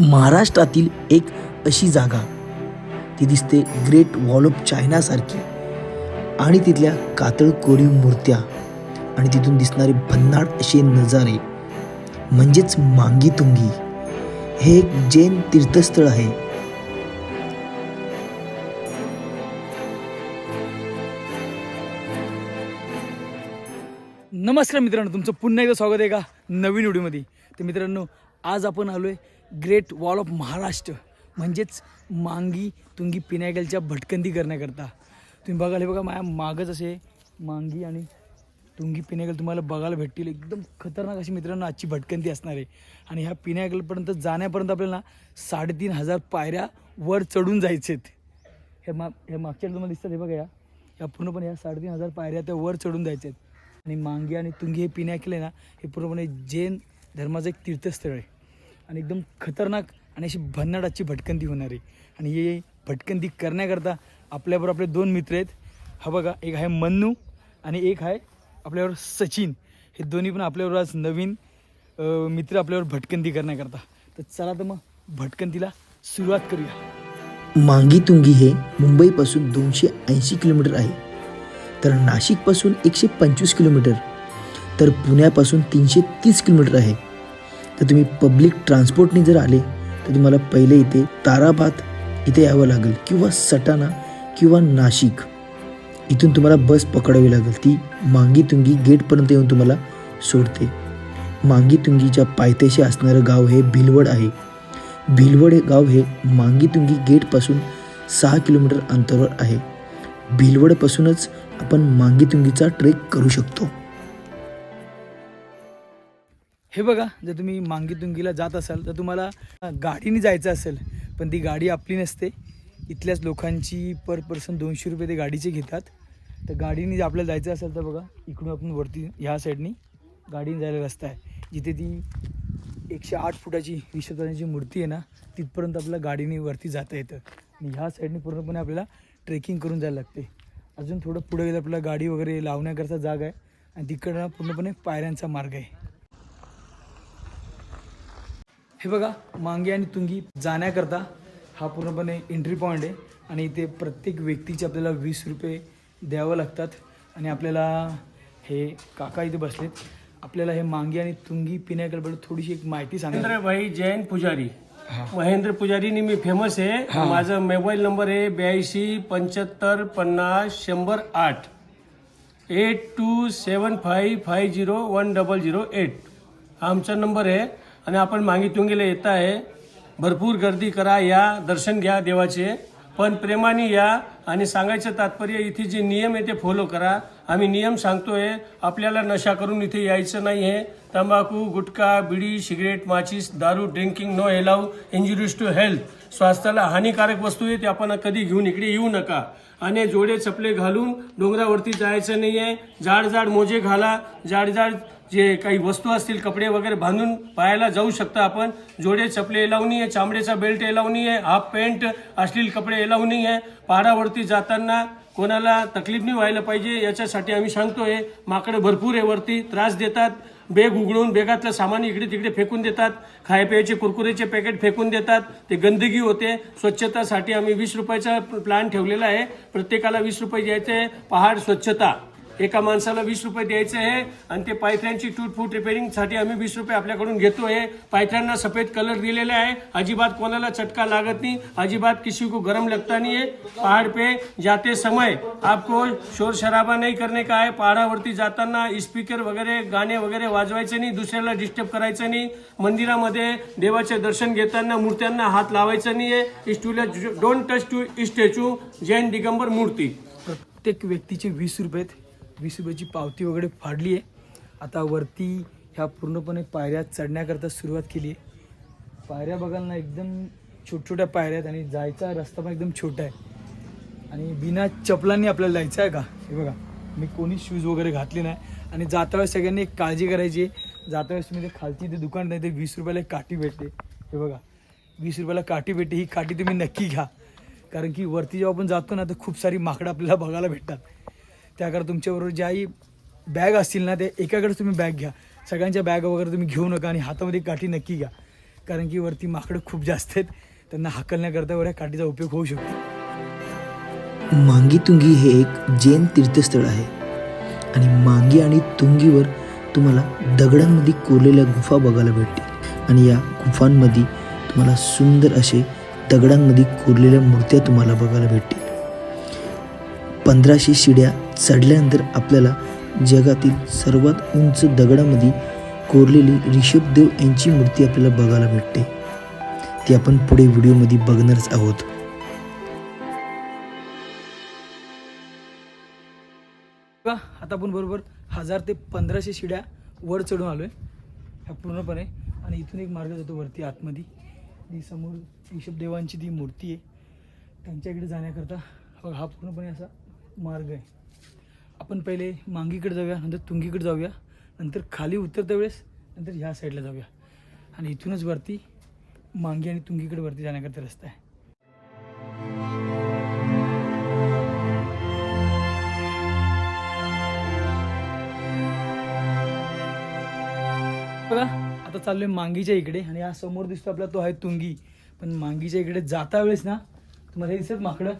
महाराष्ट्रातील एक अशी जागा. ती दिसते ग्रेट वॉल ऑफ चायनासारखी आणि तिथल्या कातळ कोरीव मूर्त्या. आणि तिथून दिसणारे भन्नाट असे नजारे. म्हणजेच मांगी तुंगी हे एक जैन तीर्थस्थळ आहे. नमस्कार मित्रांनो तुमचं पुन्हा एकदा स्वागत आहे का नवीन व्हिडिओमध्ये. तर मित्रांनो आज आपण आलो आहे ग्रेट वॉल ऑफ महाराष्ट्र म्हणजेच मांगी तुंगी पिनायकलच्या भटकंती करण्याकरता. तुम्ही बघाल हे बघा माझ्या मागच असे मांगी आणि तुंगी पिनायकल तुम्हाला बघायला भेटतील. एकदम खतरनाक अशी मित्रांनो आजची भटकंती असणार आहे. आणि ह्या पिनायकलपर्यंत जाण्यापर्यंत आपल्याला साडेतीन हजार पायऱ्या वर चढून जायचे आहेत. हे मा हे मागच्या तुम्हाला दिसतात हे बघा या. या पूर्णपणे या साडेतीन हजार पायऱ्या त्या वर चढून जायच्या आहेत. आणि मांगी आणि तुंगी हे पिण्याकले ना हे पूर्णपणे जैन धर्माचं एक तीर्थस्थळ आहे. आणि एकदम खतरनाक आणि अशी भन्नाडाची भटकंती होणार. आहे आणि हे भटकंती करण्याकरता आपल्याबरोबर आपले दोन मित्र आहेत. हा बघा एक आहे मन्नू आणि एक आहे आपल्याबरोबर सचिन. हे दोन्ही पण आपल्याबरोबर आज नवीन मित्र आपल्यावर भटकंती करण्याकरता. तर चला तर मग भटकंतीला सुरुवात करूया. मांगी तुंगी हे मुंबईपासून दोनशे ऐंशी किलोमीटर आहे. तर नाशिकपासून एकशे पंचवीस किलोमीटर. तर पुण्यापासून तीनशे तीस किलोमीटर आहे. तर तुम्ही पब्लिक ट्रान्सपोर्टने जर आले तर तुम्हाला पहिले इथे ताराबाद इथे यावं लागेल किंवा सटाणा किंवा नाशिक. इथून तुम्हाला बस पकडावी लागेल. ती मांगी तुंगी गेटपर्यंत येऊन तुम्हाला सोडते. मांगी तुंगीच्या पायथ्याशी असणारं गाव हे भिलवड आहे. भिलवड हे गाव हे मांगीतुंगी गेटपासून सहा किलोमीटर अंतरावर आहे. भिलवडपासूनच आपण मांगीतुंगीचा ट्रेक करू शकतो. हे बघा जर तुम्ही मांगीतुंगीला जात असाल तर तुम्हाला गाडीने जायचं असेल पण ती गाडी आपली नसते. इथल्याच लोकांची पर पर्सन दोनशे रुपये ते गाडीचे घेतात. तर गाडीने जर आपल्याला जायचं असेल तर बघा इकडून आपण वरती ह्या साईडनी गाडीने जायला रस्ता आहे. जिथे ती एकशे आठ फुटाची विश्वकर्माची मूर्ती आहे ना तिथपर्यंत आपल्याला गाडीने वरती जाता येतं. आणि ह्या साईडने पूर्णपणे आपल्याला ट्रेकिंग करून जायला लागते. अजून थोडं पुढे गेलं आपल्याला गाडी वगैरे लावण्याकरता जागा आहे. आणि तिकडं पूर्णपणे पायऱ्यांचा मार्ग आहे. हे बघा मांगे आणि तुंगी जाण्याकरता हा पूर्णपणे एंट्री पॉईंट आहे आणि इथे प्रत्येक व्यक्तीचे आपल्याला वीस रुपये द्यावं लागतात. आणि आपल्याला हे काका इथे बसलेत. आपल्याला हे मांगी आणि तुंगी पिण्याकडे थोडीशी एक माहिती सांगा. भाई जैन पुजारी. महेंद्र पुजारीनी मी फेमस आहे. माझा मोबाईल नंबर आहे ब्याऐंशी पंच्याहत्तर पन्नास शंभर आठ. Eight two seven five five zero one double zero eight. हा आमचा नंबर आहे. आणि आपण मागितुंगीला येत आहे. भरपूर गर्दी करा या दर्शन घ्या देवाचे. पण प्रेमाने या आणि सांगायचं तात्पर्य इथे जे नियम आहे ते फॉलो करा. आम्ही नियम सांगतोय आपल्याला नशा करून इथे यायचं नाही आहे तंबाखू गुटखा बिडी सिगरेट माचीस दारू drinking no allow injuries to health स्वास्थ्याला हानिकारक वस्तू आहे ते आपण कधी घेऊन इकडे येऊ नका. आणि जोडे चपले घालून डोंगरावरती जायचं नाही आहे जाड जाड मोजे घाला. जाड जाड जे काही वस्तू असतील कपडे वगैरे बांधून पायाला जाऊ शकता आपण. जोडे चपले एलाव नाही आहे चामड्याचा बेल्ट एलाव नाही आहे हाफ पॅन्ट असलेले कपडे एलाव नाही आहे पहाडावरती जाताना कोणाला तकलीफ नाही व्हायला पाहिजे याच्यासाठी आम्ही सांगतोय माकडं भरपूर आहे वरती त्रास देतात. बेग उघडून बेगातलं सामान इकडे तिकडे फेकून देतात. खायप्यायचे कुरकुरेचे पॅकेट फेकून देतात. ते गंदगी होते. स्वच्छतासाठी आम्ही वीस रुपयाचा प्लॅन ठेवलेला आहे. प्रत्येकाला वीस रुपये द्यायचे. पहाड स्वच्छता. एका माणसाला वीस रुपये द्यायचे आहे आणि ते पायथ्यांची टूट फूट रिपेअरिंगसाठी आम्ही वीस रुपये आपल्याकडून घेतोय. पायथ्यांना सफेद कलर दिलेला आहे. अजिबात कोणाला चटका लागत नाही. अजिबात किसी को गरम लगता नहीं है पहाड़ पे जाते समय. आपको शोर शराबा नहीं करने का है पहाडावरती जाताना स्पीकर वगैरे गाणे वगैरे वाजवायचे नाही. दुसऱ्याला डिस्टर्ब करायचं नाही. मंदिरामध्ये देवाचे दर्शन घेताना मूर्त्यांना हात लावायचा नाही आहे. इस्टूला don't touch to statue Jain Digambar मूर्ती प्रत्येक व्यक्तीचे वीस रुपये वीस रुपयाची पावती वगैरे फाडली आहे. आता वरती ह्या पूर्णपणे पायऱ्या चढण्याकरता सुरुवात केली आहे. पायऱ्या बघाल ना एकदम छोटछोट्या पायऱ्या आहेत आणि जायचा रस्ता पण एकदम छोटा आहे. आणि बिना चपलांनी आपल्याला जायचं आहे का? हे बघा मी कोणी शूज वगैरे घातले नाही. आणि जाता वेळेस सगळ्यांनी एक काळजी करायची आहे. जाता वेळेस तुम्ही ते खालची ते दुकान नाही ते वीस रुपयाला एक काठी भेटते. हे बघा वीस रुपयाला काठी भेटते. ही काठी तुम्ही नक्की घ्या. कारण की वरती जेव्हा आपण जातो ना तर खूप सारी माकडं आपल्याला बघायला भेटतात. त्याकरता तुमच्याबरोबर ज्याही बॅग असतील ना ते एकाकडे तुम्ही बॅग घ्या. सगळ्यांच्या बॅग वगैरे तुम्ही घेऊ नका आणि हातामध्ये काठी नक्की घ्या. कारण की वरती माकडं खूप जास्त आहेत. त्यांना हाकलण्याकरता वर या काठीचा उपयोग होऊ शकतो. मांगी तुंगी हे एक जैन तीर्थस्थळ आहे. आणि मांगी आणि तुंगीवर तुम्हाला दगडांमध्ये कोरलेल्या गुफा बघायला भेटतील. आणि या गुफांमध्ये तुम्हाला सुंदर असे दगडांमध्ये कोरलेल्या मूर्त्या तुम्हाला बघायला भेटतील. पंधराशे शिड्या चढल्यानंतर आपल्याला जगातील सर्वात उंच दगडामध्ये कोरलेली ऋषभदेव यांची मूर्ती आपल्याला बघायला भेटते. ती आपण पुढे व्हिडिओमध्ये बघणारच आहोत. आता आपण बरोबर हजार ते पंधराशे शिड्या वर चढून आलो आहे ह्या पूर्णपणे. आणि इथून एक मार्ग जातो वरती आतमध्ये. जी समोर ऋषभदेवांची ती मूर्ती आहे. त्यांच्याकडे जाण्याकरता हा पूर्णपणे असा मार्ग आहे. आपण पहिले मांगीकडे जाऊया नंतर तुंगीकडे जाऊया नंतर खाली उतरत्या वेळेस नंतर ह्या साईडला जाऊया. आणि इथूनच वरती मांगी आणि तुंगीकडे वरती जाण्याकरता रस्ता आहे. बघा आता चाललोय मांगीच्या इकडे आणि हा समोर दिसतो आपला तो आहे तुंगी. पण मांगीच्या इकडे जाता वेळेस ना तुम्हाला हे दिसत माकडं?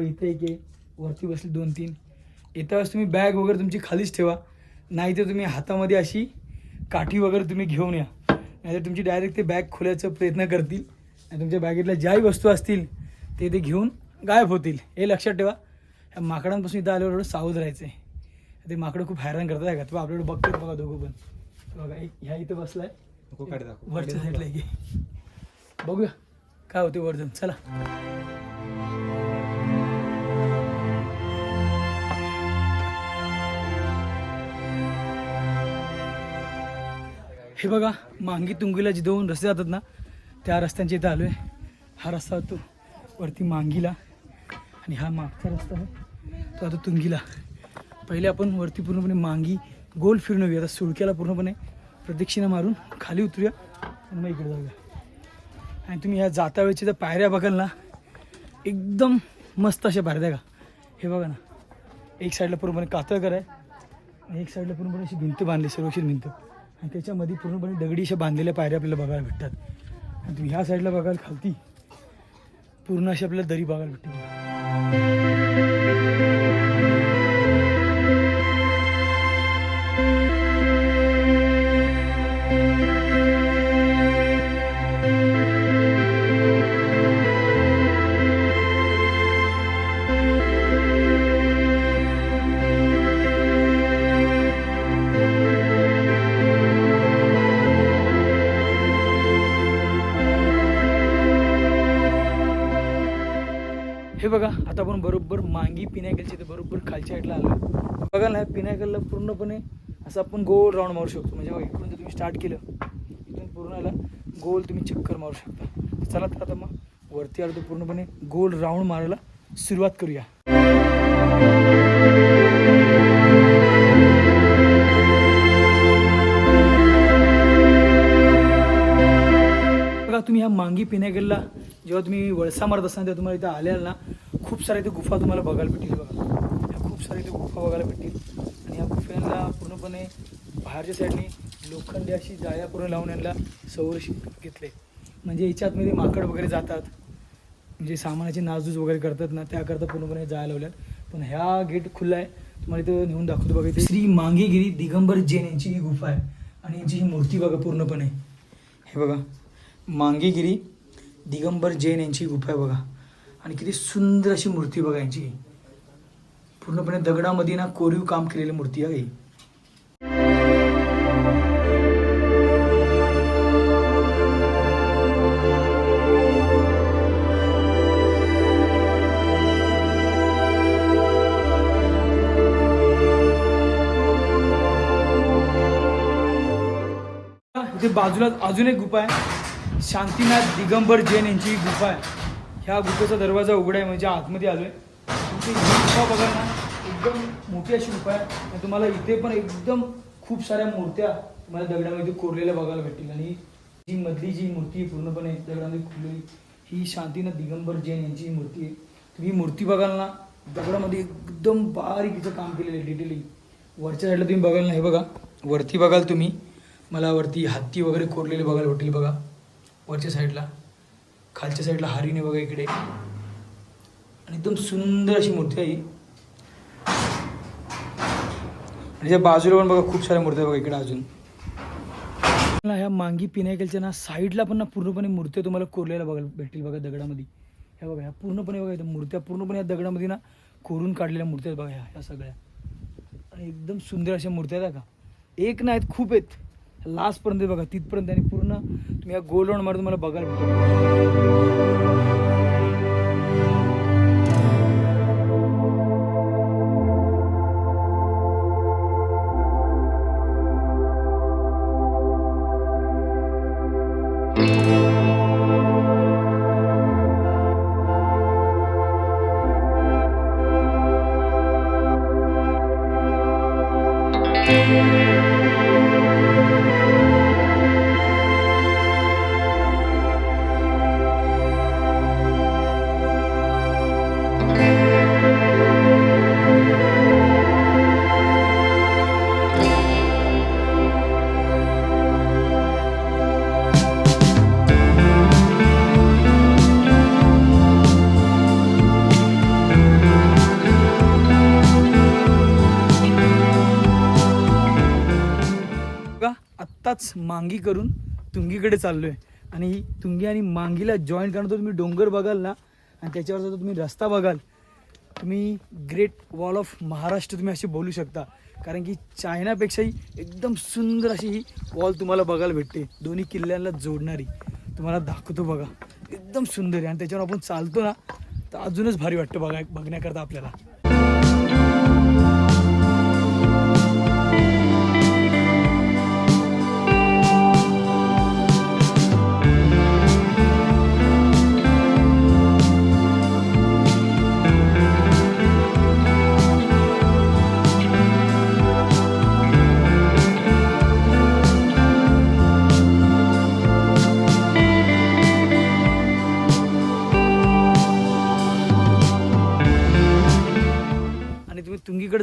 इथे एक आहे वरती बसले दोन तीन येत्या वेळेस तुम्ही बॅग वगैरे तुमची खालीच ठेवा. नाही तर तुम्ही हातामध्ये अशी काठी वगैरे तुम्ही घेऊन या. नाहीतर तुमची डायरेक्ट ते बॅग खोलायचा प्रयत्न करतील. आणि तुमच्या बॅगेतल्या ज्याही वस्तू असतील ते ते घेऊन गायब होतील. हे लक्षात ठेवा. ह्या माकडांपासून इथं आल्यावर एवढं सावध राहायचं आहे ते माकडं खूप हैराण करतात आहे का तुम्ही आपल्याकडे बघतात बघा दोघं पण. बघा एक ह्या इथं बसलाय. वरच्या साईडला आहे. बघूया. काय होते वर जाऊन चला. हे बघा मांगी तुंगीला जे दोन रस्ते जातात ना त्या रस्त्यांच्या इथं आलो आहे हा रस्ता होतो वरती मांगीला आणि हा मागचा रस्ता आहे. तो आता तुंगीला. पहिले आपण वरती पूर्णपणे मांगी गोल फिरून येऊया आता सुळक्याला पूर्णपणे प्रदक्षिणा मारून खाली उतरूया आणि मग इकडे जाऊया. आणि तुम्ही ह्या जाता वेळची त्या पायऱ्या बघाल ना एकदम मस्त अशा पायऱ्या का हे बघा ना. एक साईडला पूर्णपणे कातळ आहे आणि एक साईडला पूर्णपणे अशी भिंत बांधली सुरक्षित भिंत. आणि त्याच्यामध्ये पूर्णपणे दगडी अशा बांधलेल्या पायऱ्या आपल्याला बघायला भेटतात. आणि तुम्ही ह्या साईडला बघाल खालती पूर्ण अशी आपल्याला दरी बघायला भेटते. वांगी मांगी पिनायकलच्या इथे बरोबर खालच्या साईडला आलं बघा ना ह्या पूर्णपणे असं आपण गोल राऊंड मारू शकतो. म्हणजे हो, इकडून जर तुम्ही स्टार्ट केलं इथून पूर्ण आला गोल तुम्ही चक्कर मारू शकता. चला तर आता मग वरती आलो पूर्णपणे गोल राऊंड मारायला सुरुवात करूया. बघा तुम्ही ह्या मांगी पिण्यागेलला जेव्हा तुम्ही वळसा मारत असताना तेव्हा तुम्हाला इथं आल्याल ना खूप साऱ्या इथे गुफा तुम्हाला बघायला भेटतील बघा. ह्या खूप साऱ्या इथे गुफा बघायला भेटतील. आणि ह्या गुफेला पूर्णपणे बाहेरच्या साईडने लोखंडी अशी जाळ्या पूर्ण लावून यांना संरक्षित घेतले. म्हणजे याच्या आतमध्ये माकड वगैरे जातात. म्हणजे सामानाची नासधूस वगैरे करतात ना त्याकरता पूर्णपणे जाळ्या लावल्यात. पण ह्या गेट खुला आहे. तुम्हाला इथं नेऊन दाखवतो बघा इथे. श्री मांगेगिरी दिगंबर जैन यांची ही गुफा आहे. आणि यांची ही मूर्ती बघा पूर्णपणे. हे बघा. मांगेगिरी दिगंबर जैन यांची गुफा आहे बघा. आणि किती सुंदर अशी मूर्ती बघायची पूर्णपणे दगडामध्ये ना कोरीव काम केलेली मूर्ती आहे. बाजूला अजून एक गुफा आहे. शांतीनाथ दिगंबर जैन यांची ही गुफा आहे. ह्या गुफेचा दरवाजा उघडा आहे म्हणजे आतमध्ये आलोय. तुमची गुफा बघा ना एकदम मोठी अशी गुफा आहे. आणि तुम्हाला इथे पण एकदम खूप साऱ्या मूर्त्या तुम्हाला दगडामध्ये कोरलेल्या बघायला भेटतील. आणि जी मधली जी मूर्ती आहे पूर्णपणे दगडामध्ये कोरलेली ही शांतीनाथ दिगंबर जैन यांची मूर्ती आहे. तुम्ही मूर्ती बघाल ना दगडामध्ये एकदम बारीक इथं काम केलेलं आहे डिटेलिंग वरच्या साईडला तुम्ही बघाल ना हे बघा. वरती बघाल तुम्ही. मला वरती हत्ती वगैरे कोरलेले बघायला भेटेल बघा. वरच्या साईडला खालच्या साईडला हरिण बघा इकडे. आणि एकदम सुंदर अशी मूर्ती आहे ही. आणि त्या बाजूला पण बघा खूप साऱ्या मूर्त्या बघा इकडे अजून. ह्या मांगी पिनायकलच्या ना साईडला पण ना पूर्णपणे मूर्त्या तुम्हाला कोरलेल्या बघायला भेटतील बघा दगडामध्ये. ह्या बघा ह्या पूर्णपणे बघा इथं मूर्त्या पूर्णपणे या दगडामध्ये ना कोरून काढलेल्या मूर्त्या आहेत बघा ह्या ह्या सगळ्या. आणि एकदम सुंदर अशा मूर्त्या आहेत का एक नाहीत खूप आहेत. लास्टपर्यंत बघा तिथपर्यंत आणि पूर्ण तुम्ही या गोल राऊंड तुम्हाला बघायला भेटेल आत्ताच मांगी करून तुंगीकडे चाललो आहे आणि ही तुंगी आणि मांगीला जॉईन तर तुम्ही डोंगर बघाल ना आणि त्याच्यावरचा जर तुम्ही रस्ता बघाल तुम्ही ग्रेट वॉल ऑफ महाराष्ट्र तुम्ही असे बोलू शकता. कारण की चायनापेक्षाही एकदम सुंदर अशी ही वॉल तुम्हाला बघायला भेटते. दोन्ही किल्ल्यांना जोडणारी. तुम्हाला दाखवतो बघा. एकदम सुंदर आहे. आणि त्याच्यावर आपण चालतो ना तर अजूनच भारी वाटतं बघा बघण्याकरता आपल्याला.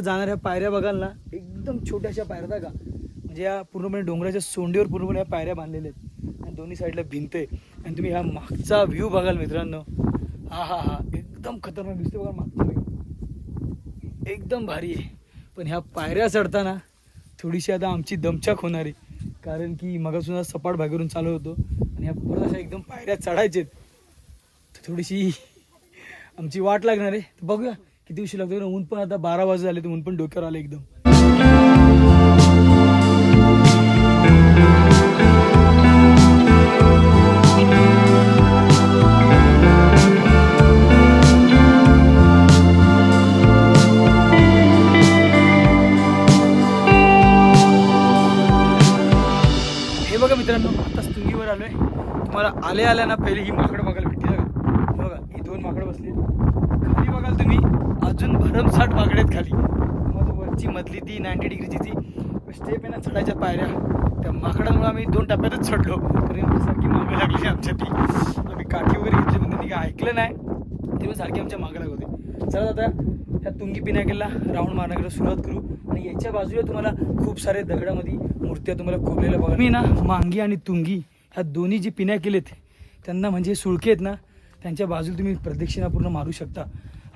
जाणाऱ्या पायऱ्या बघाल ना एकदम छोट्याशा पायऱ्या का म्हणजे या पूर्णपणे डोंगराच्या सोंडीवर पूर्णपणे या पायऱ्या बांधलेल्या आहेत. आणि दोन्ही साईडला भिंत आहे. आणि तुम्ही ह्या मागचा व्ह्यू बघाल मित्रांनो. हा हा हा. एकदम खतरनाक दिसतो बघा मागचा व्ह्यू एकदम भारी आहे. पण ह्या पायऱ्या चढताना थोडीशी आता आमची दमछाक होणार आहे. कारण की मगासून सपाट भागेवरून चालू होतो. आणि ह्या परत अशा एकदम पायऱ्या चढायचेत आहेत. थोडीशी आमची वाट लागणार आहे. तर बघूया. किती दिवशी लागतो? ना ऊन पण आता बारा वाजता झाले तर ऊन पण डोक्यावर आले एकदम. हे बघा मित्रांनो आता स्तुंगीवर आलोय. तुम्हाला आले आल्या ना पहिले ही माकडं बघायला भेटते बघा बघा ही दोन माकडं बसली खाली बघाल तुम्ही अजून भरमसाठ माकडे खाली. मग वरची मधली ती नाईन्टी डिग्रीची ती स्टेप आहे ना चढायच्या पायऱ्या. त्या माकडांमुळे आम्ही दोन टप्प्यातच चढलो. तरी सारखी मागं लागली आमच्या ती. आम्ही काठी वगैरे घेतली पण त्यांनी काय ऐकलं नाही. ते पण सारखे आमच्या मागं लागत होते. चला आता ह्या तुंगी पिनाकेला राऊंड मारण्याकडे सुरुवात करू. आणि याच्या बाजूला तुम्हाला खूप सारे दगडामध्ये मूर्त्या तुम्हाला खोबलेल्या बघा मी ना मांगी आणि तुंगी ह्या दोन्ही जी पिनाकेल आहेत त्यांना म्हणजे सुळके आहेत ना त्यांच्या बाजूला तुम्ही प्रदक्षिणा पूर्ण मारू शकता.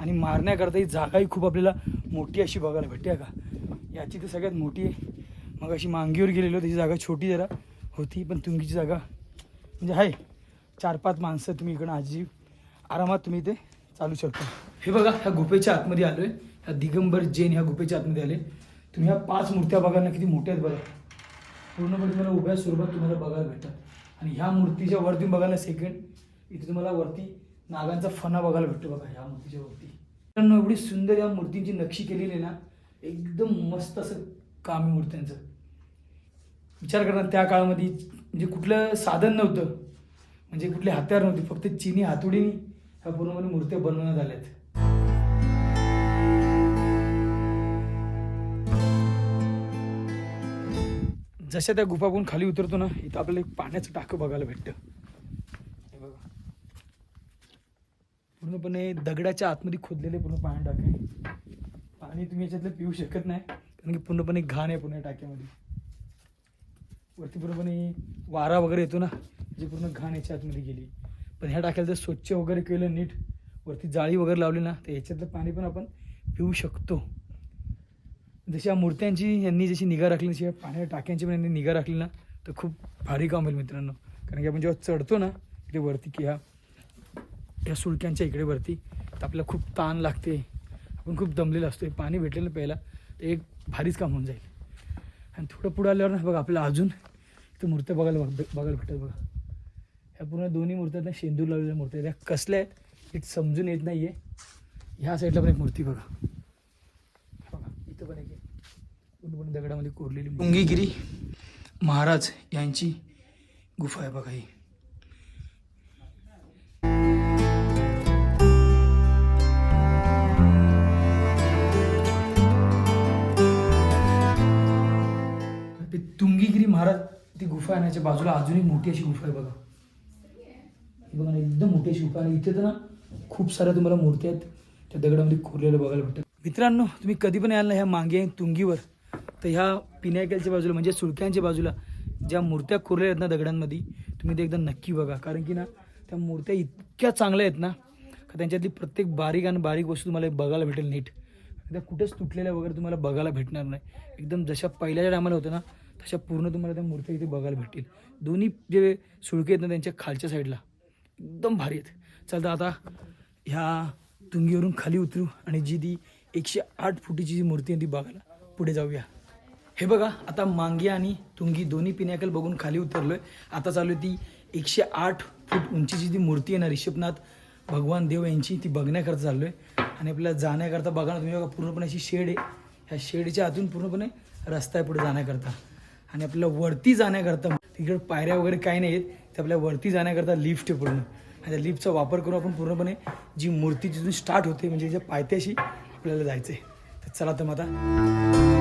आणि मारण्याकरता ही जागाही खूप आपल्याला मोठी अशी बघायला भेटते का याची तर सगळ्यात मोठी आहे. मग अशी मांगीवर गेलेलो त्याची जागा छोटी जरा होती पण तुमची जागा म्हणजे आहे. चार पाच माणसं तुम्ही इकडं आजी आरामात तुम्ही ते चालू शकता. हे बघा ह्या गुफेच्या आतमध्ये आलो आहे ह्या दिगंबर जैन ह्या गुफेच्या आतमध्ये आले. तुम्ही ह्या पाच मूर्त्या बघायला किती मोठ्या आहेत बघा. पूर्णपणे तुम्हाला उभ्या स्वरूपात तुम्हाला बघायला भेटतात. आणि ह्या मूर्तीच्या वरती बघायला सेकंड इथे तुम्हाला वरती नागांचा फणा बघायला भेटतो बघा ह्या मूर्तीच्या वरती. मित्रांनो, एवढी सुंदर या मूर्तींची नक्षी केलेली आहे ना एकदम मस्त असं काम आहे मूर्त्यांचं विचार करा त्या काळामध्ये म्हणजे कुठलं साधन नव्हतं. म्हणजे कुठले हत्यार नव्हते फक्त चिनी हातोडीने ह्या पूर्णपणे मूर्त्या बनवण्यात आल्यात. जशा त्या गुफाकडून खाली उतरतो ना इथं आपल्याला एक पाण्याचं टाकं बघायला भेटतं हे बघा पूर्णपणे दगडाच्या आतमध्ये खोदलेले पूर्ण पाणी टाके पाणी तुम्ही याच्यातलं पिऊ शकत नाही कारण की पूर्णपणे घाण आहे पूर्ण या टाक्यामध्ये. वरती पूर्णपणे वारा वगैरे येतो ना जी पूर्ण घाण याच्या आतमध्ये गेली. पण ह्या टाक्याला जर स्वच्छ वगैरे केलं नीट वरती जाळी वगैरे लावली ना तर याच्यातलं पाणी पण आपण पिऊ शकतो. जशी या मूर्त्यांची यांनी जशी निगा राखली तशी पाण्याच्या टाक्यांची पण यांनी निगा राखली ना तर खूप भारी काम होईल मित्रांनो. कारण की आपण जेव्हा चढतो ना इथे वरती की ह्या या सुळक्यांच्या इकडे वरती तर आपल्याला खूप ताण लागते. आपण खूप दमलेलं असतो पाणी भेटलेलं प्यायला तर एक भारीच काम होऊन जाईल. आणि थोडं पुढं आल्यावर ना बघा आपल्याला अजून इथं मूर्त्या बघायला बघ बघायला भेटत बघा. ह्या पूर्ण दोन्ही मूर्त्या आहेत ना शेंदूर लावलेल्या मूर्त्या आहेत. त्या कसल्या आहेत एक समजून येत नाही आहे ह्या साईडला पण एक मूर्ती बघा. बघा इथं पण एक दगडामध्ये कोरलेली मुंगीगिरी महाराज यांची गुफा आहे बघा ही. तुंगीगिरी महाराज ती गुफा आहे ना याच्या बाजूला अजून एक मोठी अशी गुफा आहे बघा. ही बघा ना एकदम मोठी अशी गुफा आणि इथे तर ना खूप साऱ्या तुम्हाला मूर्त्या आहेत. त्या दगडामध्ये कोरलेल्या बघायला भेटतात. मित्रांनो तुम्ही कधी पण याल ना ह्या मागे तुंगीवर तर ह्या पिनायकलच्या बाजूला म्हणजे सुळक्यांच्या बाजूला ज्या मूर्त्या कोरलेल्या आहेत ना दगडांमध्ये तुम्ही ते एकदा नक्की बघा. कारण की ना त्या मूर्त्या इतक्या चांगल्या आहेत ना का त्यांच्यातली प्रत्येक बारीक आणि बारीक वस्तू तुम्हाला बघायला भेटेल नीट. त्या कुठेच तुटलेल्या वगैरे तुम्हाला बघायला भेटणार नाही. एकदम जशा पहिल्याच्या टायमाला होतं ना अशा पूर्ण तुम्हाला त्या मूर्त्या इथे बघायला भेटतील. दोन्ही जे सुळके आहेत ना त्यांच्या खालच्या साईडला एकदम भारी आहेत. चालतं आता ह्या तुंगीवरून खाली उतरू आणि जी ती एकशे आठ फुटीची जी मूर्ती आहे ती बघायला. पुढे जाऊया. हे बघा आता मांगी आणि तुंगी दोन्ही पिण्याकल बघून खाली उतरलोय. आता चालू आहे ती एकशे आठ फूट उंचीची जी मूर्ती आहे ना ऋषभनाथ भगवान देव यांची ती बघण्याकरता चाललोय. आणि आपल्याला जाण्याकरता बघा ना तुम्ही बघा पूर्णपणे अशी शेड आहे. ह्या शेडच्या आतून पूर्णपणे रस्ता आहे पुढे जाण्याकरता. आणि आपल्याला वरती जाण्याकरता तिकडे पायऱ्या वगैरे काही नाही आहेत ते आपल्या वरती जाण्याकरता लिफ्ट आहे पूर्ण. आणि त्या लिफ्टचा वापर करून आपण पूर्णपणे जी मूर्ती जिथून स्टार्ट होते म्हणजे ज्या पायथ्याशी आपल्याला जायचं आहे तर चला तर मग आता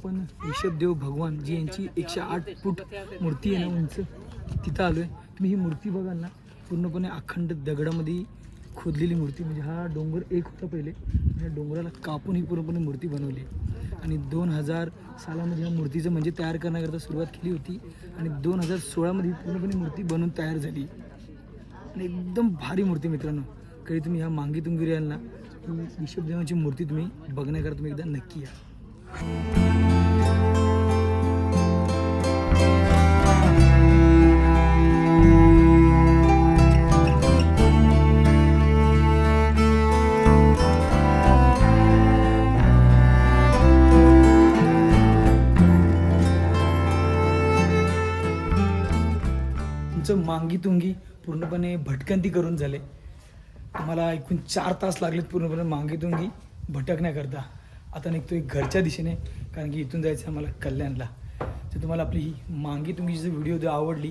आपण ऋषभदेव भगवान जी यांची एकशे आठ फूट मूर्ती आहे ना उंच तिथं आलो आहे तुम्ही ही मूर्ती बघाल ना पूर्णपणे अखंड दगडामध्ये खोदलेली मूर्ती. म्हणजे हा डोंगर एक होता पहिले. या डोंगराला कापून ही पूर्णपणे मूर्ती बनवली. आणि दोन हजार सालामध्ये ह्या मूर्तीचं म्हणजे तयार करण्याकरता सुरुवात केली होती. आणि दोन हजार सोळामध्ये ही पूर्णपणे मूर्ती बनवून तयार झाली. आणि एकदम भारी मूर्ती मित्रांनो. कधी तुम्ही ह्या मांगी तुंगिरी याल ना ही ऋषभदेवांची मूर्ती तुम्ही बघण्याकरता तुम्ही एकदा नक्की या. तुमचं मांगी तुंगी पूर्णपणे भटकंती करून झाले. तुम्हाला एकूण चार तास लागलेत पूर्णपणे मांगी तुंगी भटकण्याकरता. आता निघतो एक घरच्या दिशेने कारण की इथून जायचं आहे आम्हाला कल्याणला. तर तुम्हाला आपली ही मांगी तुम्ही जर व्हिडिओ जर आवडली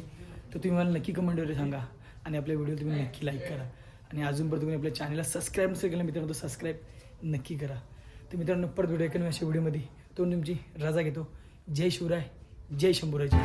तर तुम्ही मला नक्की कमेंटवर सांगा आणि आपल्या व्हिडिओ तुम्ही नक्की लाईक करा. आणि अजूनपर्यंत तुम्ही आपल्या चॅनलला सबस्क्राईब नसेल केलं मित्रांनो सबस्क्राईब नक्की करा. तर मित्रांनो परत व्हिडिओ ऐकून अशा व्हिडिओमध्ये तो तुमची रजा घेतो. जय शिवराय जय शंभूराजी.